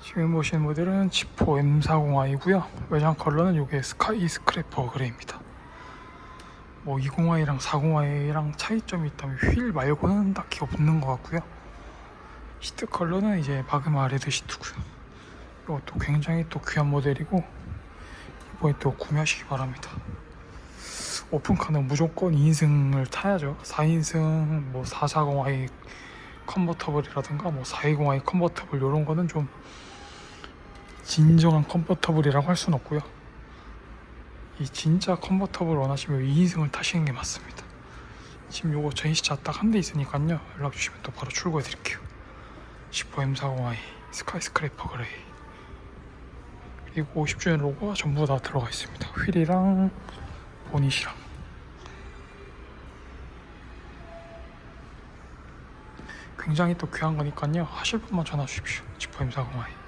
지금 보시는 모델은 지포 M40i고요. 외장 컬러는 이게 스카이 스크래퍼 그레이입니다. 뭐 20i랑 40i랑 차이점이 있다면 휠 말고는 딱히 없는 것 같고요. 시트 컬러는 이제 바그마 레드 시트고요. 이것도 굉장히 또 귀한 모델이고 이번에 또 구매하시기 바랍니다. 오픈카는 무조건 2인승을 타야죠. 4인승 뭐 440i 컨버터블이라든가 뭐 420i 컨버터블 이런 거는 좀 진정한 컨버터블이라고 할 수는 없고요. 이 진짜 컨버터블 원하시면 2인승을 타시는 게 맞습니다. 지금 요거 전시차 딱 한 대 있으니까요. 연락 주시면 또 바로 출고해 드릴게요. 10호 M40i 스카이 스크래퍼 그레이 그리고 50주년 로고가 전부 다 들어가 있습니다. 휠이랑 보닛이랑 굉장히 또 귀한 거니까요. 하실 분만 전화 주십시오. 10호 M40i